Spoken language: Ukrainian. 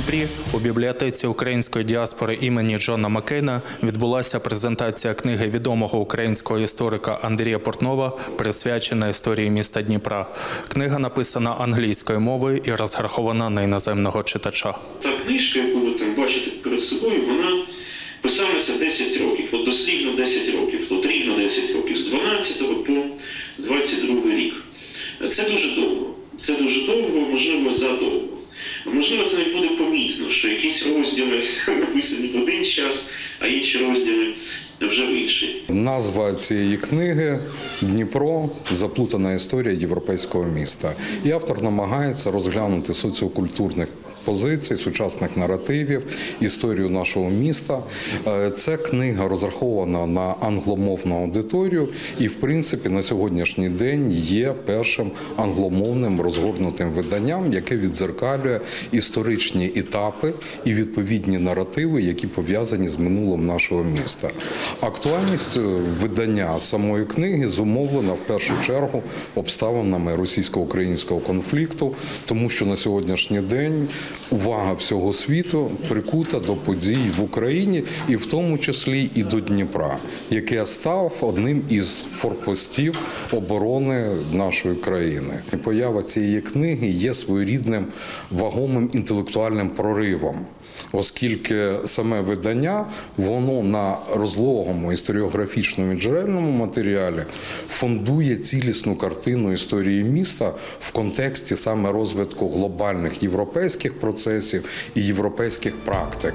Дніпрі у бібліотеці української діаспори імені Джона Маккейна відбулася презентація книги відомого українського історика Андрія Портнова, присвячена історії міста Дніпра. Книга написана англійською мовою і розрахована на іноземного читача. Та книжка, яку ви там бачите перед собою, вона писалася 10 років, от дослівно 10 років, от рівно 10 років, з 12 по 22 рік. Це дуже довго. Це дуже довго, можливо, задовго. Можливо, це не буде помітно, що якісь розділи написані в один час, а інші розділи вже в інший. Назва цієї книги Дніпро заплутана історія європейського міста. І автор намагається розглянути соціокультурних позицій, сучасних наративів, історію нашого міста. Е, Ця книга розрахована на англомовну аудиторію, і в принципі на сьогоднішній день є першим англомовним розгорнутим виданням, яке відзеркалює історичні етапи і відповідні наративи, які пов'язані з минулим нашого міста. Актуальність е, видання самої книги зумовлена в першу чергу обставинами російсько-українського конфлікту, тому що на сьогоднішній день увага всього світу прикута до подій в Україні, і в тому числі і до Дніпра, яке став одним із форпостів оборони нашої країни. І Поява цієї книги є своєрідним вагомим інтелектуальним проривом. Оскільки саме видання воно на розлогому історіографічному і джерельному матеріалі фондує цілісну картину історії міста в контексті саме розвитку глобальних європейських процесів і європейських практик.